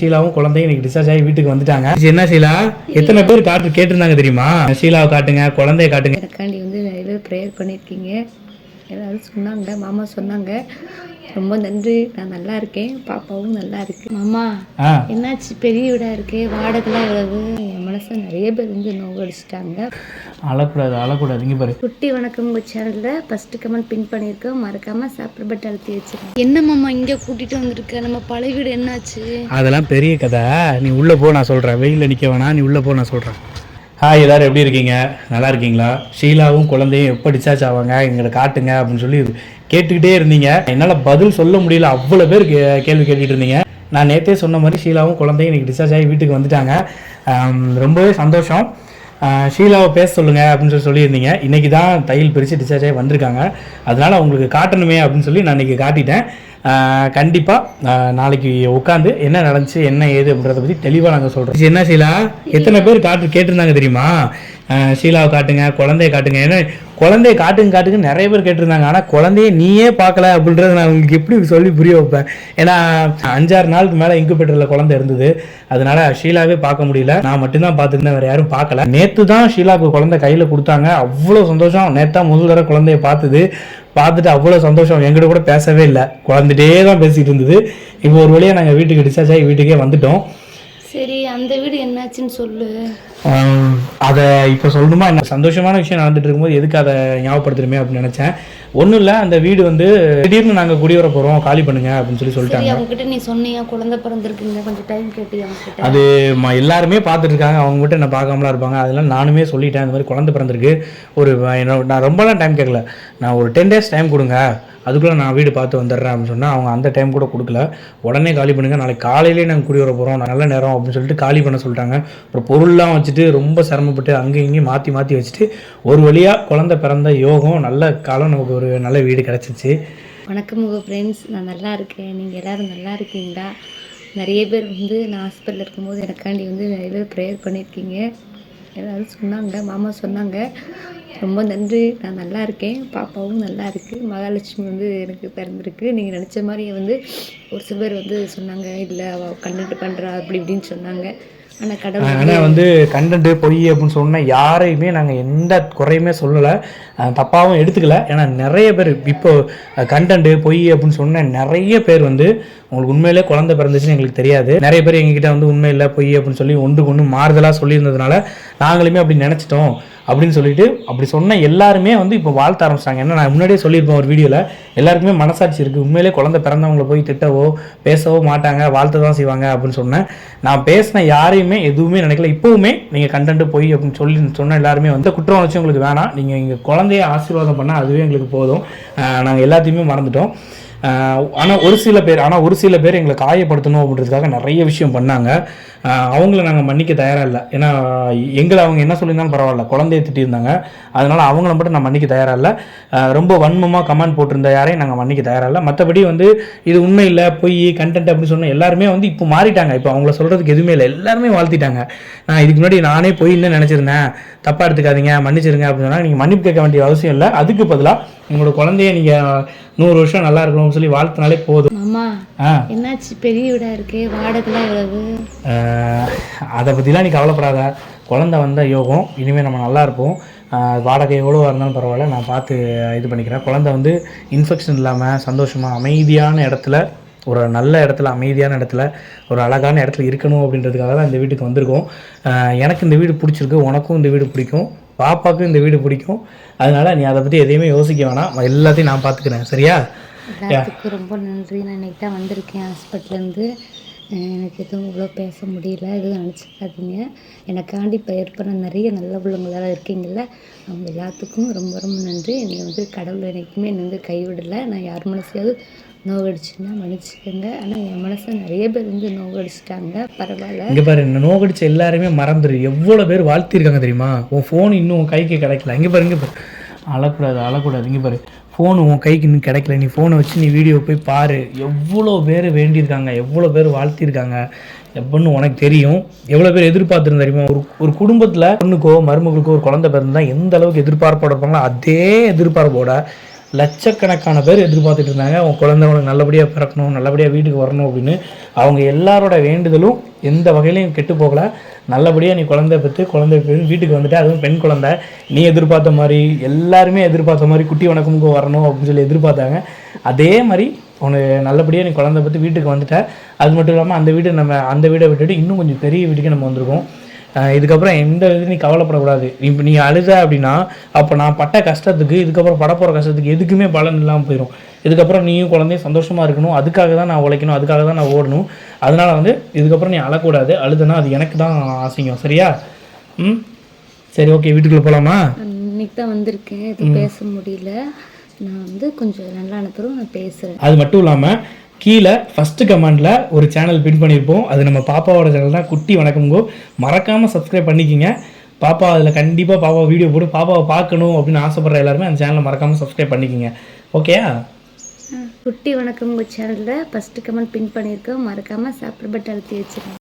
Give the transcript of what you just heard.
ஷீலாவும் குழந்தையும் இன்னைக்கு டிஸ்சார்ஜ் ஆகி வீட்டுக்கு வந்துட்டாங்க. என்ன ஷீலா? எத்தனை பேர் காட்டு கேட்டிருந்தாங்க தெரியுமா? ஷீலாவை காட்டுங்க குழந்தைய காட்டுங்க. எனக்காண்டி வந்து நிறைய பேர் ப்ரேயர் பண்ணியிருக்கீங்க. எல்லாரும் சொன்னாங்க மாமா சொன்னாங்க. ரொம்ப நன்றி நான் நல்லா இருக்கேன் பாப்பாவும் நல்லா இருக்கு. மாமா என்னாச்சு? பெரிய வீடாக இருக்கே வாடகைலாம் எவ்வளவு? என் மனசை நிறைய பேர் வந்து நோகடிச்சிட்டாங்க. அழக்கூடாது அழக்கூடாது இங்க பாரு. குட்டி வணக்கம் உங்கள் சேனலில். ஃபஸ்ட்டு கமெண்ட் பின் பண்ணியிருக்கோம். மறக்காமல் சாப்பிட்ற பட்டு அழுத்தி வச்சிருக்கேன் என்ன மாமா இங்கே கூட்டிகிட்டு வந்திருக்க? நம்ம பழைய வீடு என்னாச்சு? அதெல்லாம் பெரிய கதை. நீ உள்ளே போ நான் சொல்கிறேன் வெயிலில் நிற்க வேணாம் நீ உள்ளே போ நான் சொல்கிறேன் ஹாய் எல்லோரும் எப்படி இருக்கீங்க? நல்லா இருக்கீங்களா? ஷீலாவும் குழந்தையும் எப்போ டிஸ்சார்ஜ் ஆவாங்க? எங்களை காட்டுங்க அப்படின்னு சொல்லி கேட்டுக்கிட்டே இருந்தீங்க. என்னால் பதில் சொல்ல முடியல. அவ்வளோ பேர் கே- கேள்வி கேட்டுட்டு இருந்தீங்க. நான் நேற்றே சொன்ன மாதிரி ஷீலாவும் குழந்தையும் இன்றைக்கி டிஸ்சார்ஜ் ஆகி வீட்டுக்கு வந்துட்டாங்க. ரொம்பவே சந்தோஷம். ஷீலாவை பேச சொல்லுங்க அப்படின்னு சொல்லி சொல்லியிருந்தீங்க. இன்னைக்கு தான் தையல் பிரித்து டிஸ்சார்ஜ் ஆகி வந்திருக்காங்க. அதனால் அவங்களுக்கு காட்டணுமே அப்படின்னு சொல்லி நான் இன்னைக்கு காட்டிட்டேன். கண்டிப்பாக நாளைக்கு உட்காந்து என்ன நடந்துச்சு என்ன ஏது அப்படின்றத பற்றி தெளிவாக நாங்கள் சொல்கிறோம் என்ன ஷீலா? எத்தனை பேர் காட்டு கேட்டிருந்தாங்க தெரியுமா? ஷீலாவை காட்டுங்க குழந்தைய காட்டுங்க. ஏன்னா குழந்தைய காட்டுங்க காட்டுங்க நிறைய பேர் கேட்டிருந்தாங்க. ஆனால் குழந்தைய நீயே பார்க்கல அப்படின்றத நான் உங்களுக்கு எப்படி சொல்லி புரிய வைப்பேன்? ஏன்னா அஞ்சாறு நாளுக்கு மேலே இன்குபேட்டரில் குழந்தை இருந்தது. அதனால ஷீலாவே பார்க்க முடியல. நான் மட்டும்தான் பார்த்துருந்தேன் வேற யாரும் பார்க்கல. நேற்று தான் ஷீலாவுக்கு குழந்தை கையில் கொடுத்தாங்க. அவ்வளோ சந்தோஷம். நேத்தா முதல் தடவை குழந்தைய பார்த்துது. பார்த்துட்டு அவ்வளோ சந்தோஷம். எங்கிட்ட கூட பேசவே இல்லை. குழந்தைட்டே தான் பேசிகிட்டு இருந்தது. இப்போ ஒரு வழியாக நாங்கள் வீட்டுக்கு டிஸ்சார்ஜ் ஆகி வீட்டுக்கே வந்துட்டோம். சரி அந்த வீடு என்னாச்சுன்னு சொல்லு. அதை இப்போ சொல்லணுமா? என்ன சந்தோஷமான விஷயம் நடந்துட்டு இருக்கும்போது எதுக்கு அதை ஞாபகப்படுத்தணுமே அப்படின்னு நினச்சேன். ஒன்றும் இல்லை அந்த வீடு வந்து திடீர்னு நாங்கள் குடிவர போகிறோம் காலி பண்ணுங்க அப்படின்னு சொல்லி சொல்லிட்டாங்க. அவங்ககிட்ட நீ சொன்னியா குழந்தை பிறந்திருக்குங்க கொஞ்சம் டைம் கேட்டியா அது எல்லாருமே பார்த்துட்டு இருக்காங்க அவங்க மட்டும் என்ன பார்க்காமலாம் இருப்பாங்க. அதெல்லாம் நானுமே சொல்லிட்டேன் இந்த மாதிரி குழந்தை பிறந்திருக்கு. ஒரு என்னோட- நான் ரொம்பலாம் டைம் கேட்கல நான் ஒரு டென் டேஸ் டைம் கொடுங்க அதுக்குள்ளே நான் வீடு பார்த்து வந்துடுறேன் அப்படின்னு சொன்னால் அவங்க அந்த டைம் கூட கொடுக்கல. உடனே காலி பண்ணுங்க நாளைக்கு காலையிலேயே நாங்கள் குடி வர போகிறோம் நல்ல நேரம் அப்படின்னு சொல்லிட்டு காலி பண்ண சொல்லிட்டாங்க. அப்புறம் பொருள்லாம் வச்சுட்டு ரொம்ப சிரமப்பட்டு அங்கேயும் இங்கேயும் மாற்றி மாற்றி வச்சுட்டு ஒரு வழியாக குழந்தை பிறந்த யோகம் நல்ல காலம் நமக்கு ஒரு நல்ல வீடு கிடச்சிச்சு. வணக்கம் உங்கள் ஃப்ரெண்ட்ஸ் நான் நல்லா இருக்கேன். நீங்கள் எல்லாரும் நல்லா இருக்கீங்களா? நிறைய பேர் வந்து நான் ஹாஸ்பிட்டலில் இருக்கும்போது எனக்காண்டி வந்து நிறைய பேர் ப்ரேயர் பண்ணியிருக்கீங்க. எல்லோரும் சொன்னாங்க மாமா சொன்னாங்க. ரொம்ப நன்றி. நான் நல்லா இருக்கேன். பாப்பாவும் நல்லா இருக்குது மகாலட்சுமி வந்து எனக்கு பிறந்திருக்கு. நீங்கள் நினச்ச மாதிரியே வந்து ஒரு சில பேர் வந்து சொன்னாங்க இல்லை அவள் கண்டுட்டு பண்ணுறா அப்படி இப்படின்னு சொன்னாங்க. ஆனால் வந்து கண்டென்ட்டு பொய் அப்படின்னு சொன்ன யாரையுமே நாங்கள் எந்த குறையுமே சொல்லலை. தப்பாகவும் எடுத்துக்கல. ஏன்னா நிறைய பேர் இப்போ கண்டென்ட்டு பொய் அப்படின்னு சொன்ன நிறைய பேர் வந்து உங்களுக்கு உண்மையிலே குழந்தை பிறந்துச்சுன்னு எங்களுக்கு தெரியாது. நிறைய பேர் எங்ககிட்ட வந்து உண்மை இல்லை பொய் அப்படின்னு சொல்லி ஒன்றுக்கு ஒன்று மாறுதலாக சொல்லியிருந்ததுனால நாங்களுமே அப்படி நினச்சிட்டோம் அப்படின்னு சொல்லிட்டு அப்படி சொன்ன எல்லாருமே வந்து இப்போ வாழ்த்த ஆரம்பிச்சிட்டாங்க. ஏன்னா நான் முன்னாடியே சொல்லியிருப்பேன் ஒரு வீடியோவில் எல்லாருக்குமே மனசாட்சி இருக்குது உண்மையிலே குழந்தை பிறந்தவங்களை போய் திட்டவோ பேசவோ மாட்டாங்க. வாழ்த்து தான் செய்வாங்க அப்படின்னு சொன்னேன். நான் பேசின யாரையுமே எதுவுமே நினைக்கல. இப்போவுமே நீங்கள் கண்டென்ட் போய் அப்படின்னு சொல்லி சொன்ன எல்லாருமே வந்து குற்றம் உணர்ச்சி உங்களுக்கு வேணாம். நீங்கள் இங்கே குழந்தைய ஆசீர்வாதம் பண்ணால் அதுவே எங்களுக்கு போதும். நாங்கள் எல்லாத்தையுமே மறந்துட்டோம். ஆனால் ஒரு சில பேர் ஆனால் ஒரு சில பேர் எங்களை காயப்படுத்தணும் அப்படின்றதுக்காக நிறைய விஷயம் பண்ணாங்க. அவங்கள நாங்கள் மன்னிக்க தயாராக இல்லை. ஏன்னா எங்களை அவங்க என்ன சொல்லியிருந்தாலும் பரவாயில்ல. குழந்தைய திட்டியிருந்தாங்க. அதனால் அவங்கள மட்டும் நான் மன்னிக்க தயாராக இல்லை. ரொம்ப வன்மமாக கமெண்ட் போட்டிருந்த யாரையும் நாங்கள் மன்னிக்க தயாராக இல்லை. மற்றபடி வந்து இது உண்மை இல்லை பொய் கண்டென்ட் அப்படின்னு சொன்ன எல்லாருமே வந்து இப்போ மாறிட்டாங்க. இப்போ அவங்கள சொல்கிறதுக்கு எதுவுமே இல்லை. எல்லாருமே வாழ்த்திட்டாங்க. நான் இதுக்கு முன்னாடி நானே பொய்ன்னு நினச்சிருந்தேன். தப்பாக எடுத்துக்காதீங்க மன்னிச்சிருங்க அப்படின்னு சொன்னால் நீங்கள் மன்னிப்பு கேட்க வேண்டிய அவசியம் இல்லை. அதுக்கு பதிலாக உங்களோட குழந்தைய நீங்கள் நூறு வருஷம் நல்லா இருக்கணும் இருக்கணும்னு சொல்லி வாழ்த்தினாலே போதும். மாமா என்னாச்சு? பெரிய வீடாக இருக்கே வாடகைலாம் எவ்வளவு? அதை பற்றிலாம் நீ கவலைப்படாத. குழந்தை வந்த யோகம் இனிமேல் நம்ம நல்லா இருப்போம். வாடகை எவ்வளோ இருந்தாலும் பரவாயில்ல நான் பார்த்து இது பண்ணிக்கிறேன். குழந்தை வந்து இன்ஃபெக்ஷன் இல்லாமல் சந்தோஷமாக அமைதியான இடத்துல ஒரு நல்ல இடத்துல அமைதியான இடத்துல ஒரு அழகான இடத்துல இருக்கணும் அப்படின்றதுக்காக தான் இந்த வீட்டுக்கு வந்திருக்கோம். எனக்கு இந்த வீடு பிடிச்சிருக்கு உனக்கும் இந்த வீடு பிடிக்கும் பாப்பாவுக்கும் இந்த வீடு பிடிக்கும். அதனால நீ அதை பற்றி எதையுமே யோசிக்க வேணாம். எல்லாத்தையும் நான் பார்த்துக்கிறேன். சரியா? எல்லாத்துக்கும் ரொம்ப நன்றி நான் இன்னைக்கு தான் வந்திருக்கேன் ஹாஸ்பிட்டல்லேருந்து. எனக்கு எதுவும் இவ்வளோ பேச முடியல எதுவும் நினச்சிக்காதீங்க. எனக்காண்டி பயிர் பண்ண நிறைய நல்ல உள்ளவங்களாக இருக்கீங்கல்ல அவங்க எல்லாத்துக்கும் ரொம்ப ரொம்ப நன்றி. என்னை வந்து கடவுள் என்றைக்குமே என்னை வந்து கைவிடலை. நான் யார் மனசையாவது நோகடிச்சுன்னா மன்னிச்சுக்கோங்க. ஆனால் என் மனசை நிறைய பேர் வந்து நோகடிச்சிட்டாங்க. பரவாயில்ல. இங்கே பாரு என்ன நோகடிச்ச எல்லாருமே மறந்துரு. எவ்வளோ பேர் வாழ்த்திருக்காங்க தெரியுமா? உன் ஃபோன் இன்னும் உன் கைக்கு கிடைக்கல. இங்கே பாரு இங்கே பாரு. அழக்கூடாது அழக்கூடாது. இங்கே பாரு. ஃபோனு உன் கைக்கு இன்னும் கிடைக்கல. நீ ஃபோனை வச்சு நீ வீடியோ போய் பாரு. எவ்வளோ பேர் வேண்டியிருக்காங்க எவ்வளோ பேர் வாழ்த்திருக்காங்க எப்படின்னு உனக்கு தெரியும். எவ்வளோ பேர் எதிர்பார்த்துருந்து தெரியுமா? ஒரு ஒரு குடும்பத்தில் பொண்ணுக்கோ மருமகளுக்கோ ஒரு குழந்தை பிறந்தா எந்த அளவுக்கு எதிர்பார்ப்போட இருப்பாங்களோ அதே எதிர்பார்ப்போட லட்சக்கணக்கான பேர் எதிர்பார்த்துட்டு இருந்தாங்க. அவங்க குழந்தைங்களுக்கு நல்லபடியாக பிறக்கணும் நல்லபடியாக வீட்டுக்கு வரணும் அப்படின்னு. அவங்க எல்லாரோட வேண்டுதலும் எந்த வகையிலையும் கெட்டு போகல. நல்லபடியாக நீ குழந்தை பெற்று குழந்தை பெற்று வீட்டுக்கு வந்துட்டு. அதுவும் பெண் குழந்தை. நீ எதிர்பார்த்த மாதிரி எல்லாருமே எதிர்பார்த்த மாதிரி குட்டி வணக்கமுக்கு வரணும் அப்படின்னு சொல்லி எதிர்பார்த்தாங்க. அதே மாதிரி உனக்கு நல்லபடியாக நீ குழந்தை பற்றி வீட்டுக்கு வந்துட்ட. அது மட்டும் இல்லாமல் அந்த வீடு நம்ம அந்த வீடை விட்டுட்டு இன்னும் கொஞ்சம் பெரிய வீட்டுக்கு நம்ம வந்திருக்கோம். இதுக்கப்புறம் எந்த இது நீ கவலைப்படக்கூடாது. இப்போ நீ அழுத அப்படின்னா அப்போ நான் பட்ட கஷ்டத்துக்கு இதுக்கப்புறம் படப்போகிற கஷ்டத்துக்கு எதுக்குமே பலன் இல்லாமல் போயிடும் இதுக்கப்புறம் நீயும் குழந்தையும் சந்தோஷமாக இருக்கணும். அதுக்காக தான் நான் உழைக்கணும். அதுக்காக தான் நான் ஓடணும். அதனால வந்து இதுக்கப்புறம் நீ அழக்கூடாது. அழுதுனா அது எனக்கு தான் அசிங்கம். சரியா? ம்? சரி ஓகே. வீட்டுக்குள்ளே போகலாமா இன்னைக்கு தான் வந்திருக்கேன். பேச முடியல. நான் வந்து கொஞ்சம் நல்லா நான் பேசுகிறேன் அது மட்டும் இல்லாமல் கீழே ஃபஸ்ட்டு கமெண்டில் ஒரு சேனல் பின் பண்ணியிருப்போம் அது நம்ம பாப்பாவோட சேனல் தான். குட்டி வணக்கம்கோ மறக்காமல் சப்ஸ்கிரைப் பண்ணிக்கிங்க. பாப்பா அதில் கண்டிப்பாக பாப்பா வீடியோ போட்டு பாப்பாவை பார்க்கணும் அப்படின்னு ஆசைப்பட்ற எல்லாருமே அந்த சேனலை மறக்காமல் சப்ஸ்கிரைப் பண்ணிக்கிங்க. ஓகேயா குட்டி வணக்கம் சேனலில் ஃபஸ்ட்டு கமெண்ட் பின் பண்ணியிருக்கோம் மறக்காமல் சாப்பிட்ற பட்டு அழுத்தி வச்சுருக்கோம்